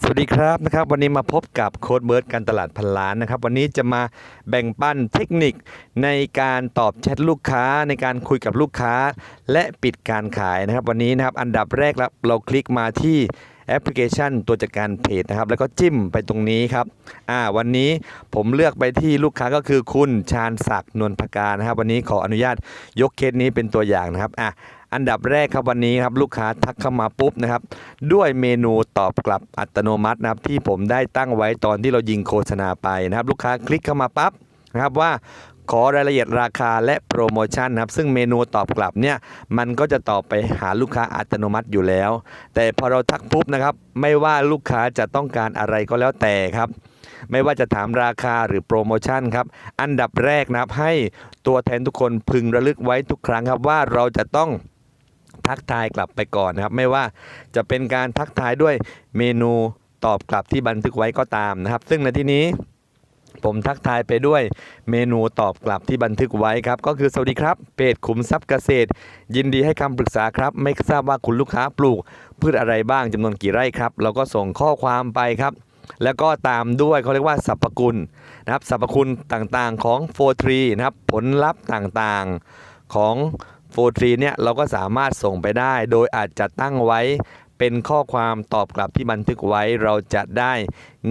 สวัสดีครับนะครับวันนี้มาพบกับโค้ดเบิร์ดการตลาดพันล้านนะครับ วันนี้จะมาแบ่งปันเทคนิคในการตอบแชทลูกค้าในการคุยกับลูกค้า และปิดการขายนะครับ วันนี้นะครับอันดับแรกเราคลิกมาที่แอปพลิเคชันตัวจัดการเพจนะครับ แล้วก็จิ้มไปตรงนี้ครับอ่าวันนี้ผมเลือกไปที่ลูกค้าก็คือคุณชาญศักดิ์นวลพการนะครับ วันนี้ขออนุญาตยกเคสนี้เป็นตัวอย่างนะครับอะ อันดับแรกครับวันนี้ครับลูกค้าทักเข้ามาปุ๊บนะครับ ด้วยเมนูตอบกลับอัตโนมัตินะครับ ที่ผมได้ตั้งไว้ตอนที่เรายิงโฆษณาไปนะครับ ลูกค้าคลิกเข้ามาปั๊บนะครับว่าขอรายละเอียดราคาและโปรโมชั่นนะครับ ซึ่งเมนูตอบกลับเนี่ยมันก็จะตอบไปหาลูกค้าอัตโนมัติอยู่แล้ว แต่พอเราทักปุ๊บนะครับ ไม่ว่าลูกค้าจะต้องการอะไรก็แล้วแต่ครับ ไม่ว่าจะถามราคาหรือโปรโมชั่นครับ อันดับแรกนะครับให้ตัวแทนทุกคนพึงระลึกไว้ทุกครั้งครับว่าเราจะต้อง ทักทายกลับไปก่อนนะครับ ไม่ว่าจะเป็นการทักทายด้วยเมนูตอบกลับที่บันทึกไว้ก็ตามนะครับ ซึ่งในที่นี้ผมทักทายไปด้วยเมนูตอบกลับที่บันทึกไว้ครับ ก็คือสวัสดีครับเพจขุมทรัพย์เกษตร ยินดีให้คำปรึกษาครับ ไม่ทราบว่าคุณลูกค้าปลูก พืชอะไรบ้างจำนวนกี่ไร่ครับ เราก็ส่งข้อความไปครับ แล้วก็ตามด้วยเขาเรียกว่าสรรพคุณนะครับสรรพคุณต่างๆของโฟทรีนะครับผลลัพธ์ต่างๆของ โฟทรีเนี่ยเราก็สามารถส่งไปได้ โดยอาจจะตั้งไว้เป็นข้อความตอบกลับที่บันทึกไว้เราจะได้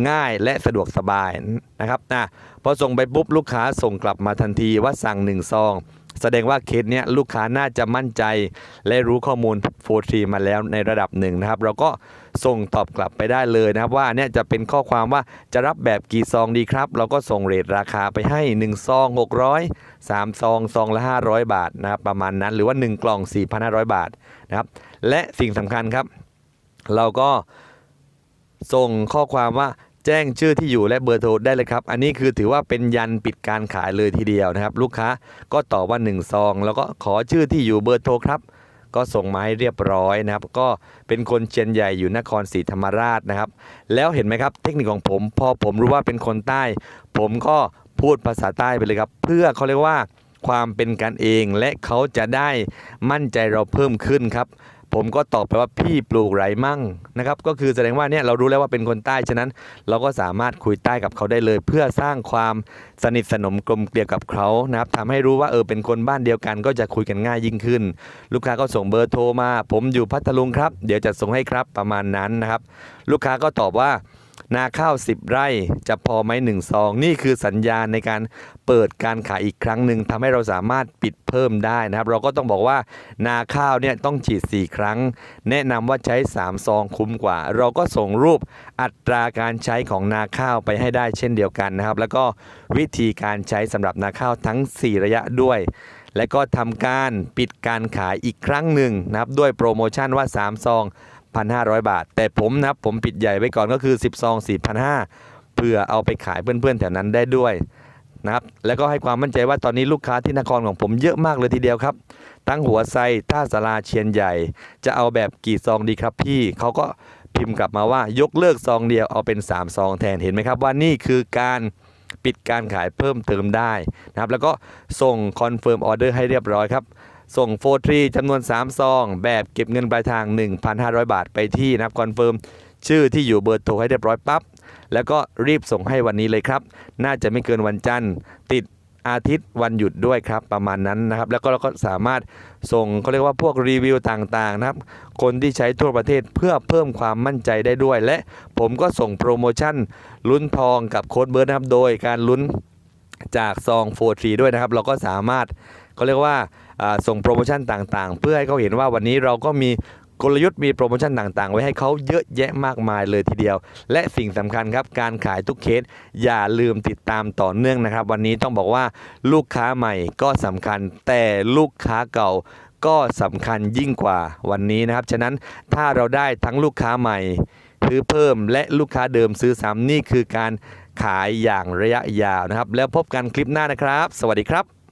ง่ายและสะดวกสบายนะครับนะพอส่งไปปุ๊บลูกค้าส่งกลับมาทันทีว่าสั่ง1ซอง แสดงว่าเคสเนี้ยลูกค้าน่าจะมั่นใจ และรู้ข้อมูลโฟทรีมาแล้วในระดับหนึ่งนะครับ เราก็ส่งตอบกลับไปได้เลยนะครับ ว่าเนี่ยจะเป็นข้อความว่าจะรับแบบกี่ซองดีครับ เราก็ส่งเรทราคาไปให้ 1 ซอง 600 3 ซอง ซองละ 500 บาทนะครับประมาณนั้นหรือว่า 1 กล่อง 4,500 บาทนะครับ และสิ่งสำคัญครับ เราก็ส่งข้อความว่า แจ้งชื่อที่อยู่และเบอร์โทรได้เลยครับ อันนี้คือถือว่าเป็นยันปิดการขายเลยทีเดียวนะครับ ลูกค้าก็ตอบว่า1ซอง แล้วก็ขอชื่อที่อยู่เบอร์โทรครับ ก็ส่งมาให้เรียบร้อยนะครับ ก็เป็นคนเชียนใหญ่อยู่นครศรีธรรมราชนะครับ แล้วเห็นไหมครับ เทคนิคของผมพอผมรู้ว่าเป็นคนใต้ ผมก็พูดภาษาใต้ไปเลยครับ เพื่อเขาเรียกว่าความเป็นกันเองและเขาจะได้มั่นใจเราเพิ่มขึ้นครับ ผมก็ตอบไปว่าพี่ปลูกไรมั่งนะครับ ก็คือแสดงว่าเนี่ยเรารู้แล้วว่าเป็นคนใต้ฉะนั้น เราก็สามารถคุยใต้กับเขาได้เลย เพื่อสร้างความสนิทสนมกลมเกลียวกับเขานะครับทำให้รู้ว่าเออเป็นคนบ้านเดียวกันก็จะคุยกันง่ายยิ่งขึ้น ลูกค้าก็ส่งเบอร์โทรมา ผมอยู่พัทลุงครับ เดี๋ยวจะส่งให้ครับประมาณนั้นนะครับ ลูกค้าก็ตอบว่า นาข้าว 10 ไร่จะพอไหมหนึ่งซอง นี่คือสัญญาณในการเปิดการขายอีกครั้งหนึ่งทำให้เราสามารถปิดเพิ่มได้นะครับ เราก็ต้องบอกว่านาข้าวเนี่ยต้องฉีด 4 ครั้ง แนะนำว่าใช้ 3 ซองคุ้มกว่า เราก็ส่งรูปอัตราการใช้ของนาข้าวไปให้ได้เช่นเดียวกันนะครับ แล้วก็วิธีการใช้สำหรับนาข้าวทั้ง 4 ระยะด้วยและก็ทำการปิดการขายอีกครั้งหนึ่งนะครับ ด้วยโปรโมชั่นว่า 3 ซอง 1,500 บาท แต่ผมนะครับผมปิดใหญ่ไว้ก่อนก็คือ 10ซอง4,500เพื่อเอาไปขายเพื่อนๆแถวนั้นได้ด้วยนะครับแล้วก็ให้ความมั่นใจว่าตอนนี้ลูกค้าที่นครของผมเยอะมากเลยทีเดียวครับ ตั้งหัวไซท่าสาราเชียนใหญ่ จะเอาแบบกี่ซองดีครับพี่เขาก็พิมพ์กลับมาว่ายกเลิกซองเดียวเอาเป็น 3 ซองแทนเห็นไหมครับว่านี่คือการปิดการขายเพิ่มเติมได้นะครับแล้วก็ส่งคอนเฟิร์มออเดอร์ให้เรียบร้อยครับ ส่งโฟทรีจำนวน 3 ซอง แบบเก็บเงินปลายทาง 1,500 บาทไปที่นะครับคอนเฟิร์มชื่อที่อยู่เบอร์โทรให้เรียบร้อยปั๊บ แล้วก็รีบส่งให้วันนี้เลยครับ น่าจะไม่เกินวันจันทร์ ติดอาทิตย์วันหยุดด้วยครับประมาณนั้นนะครับ แล้วก็เราก็สามารถส่งเขาเรียกว่าพวกรีวิวต่างๆนะครับ คนที่ใช้ทั่วประเทศเพื่อเพิ่มความมั่นใจได้ด้วย และผมก็ส่งโปรโมชั่นลุ้นทองกับโค้ดเบิร์ดนะครับ โดยการลุ้นจากซองโฟร์ทรีด้วยนะครับ เราก็สามารถเขาเรียกว่า ส่งโปรโมชั่นต่างๆ เพื่อให้เขาเห็นว่าวันนี้เราก็มีกลยุทธ์มีโปรโมชั่นต่างๆ ไว้ให้เขาเยอะแยะมากมายเลยทีเดียว และสิ่งสำคัญครับ การขายทุกเคสอย่าลืมติดตามต่อเนื่องนะครับ วันนี้ต้องบอกว่าลูกค้าใหม่ก็สำคัญแต่ลูกค้าเก่าก็สำคัญยิ่งกว่าวันนี้นะครับ ฉะนั้นถ้าเราได้ทั้งลูกค้าใหม่ซื้อเพิ่มและลูกค้าเดิมซื้อซ้ำนี่คือการขายอย่างระยะยาวนะครับ แล้วพบกันคลิปหน้านะครับ สวัสดีครับ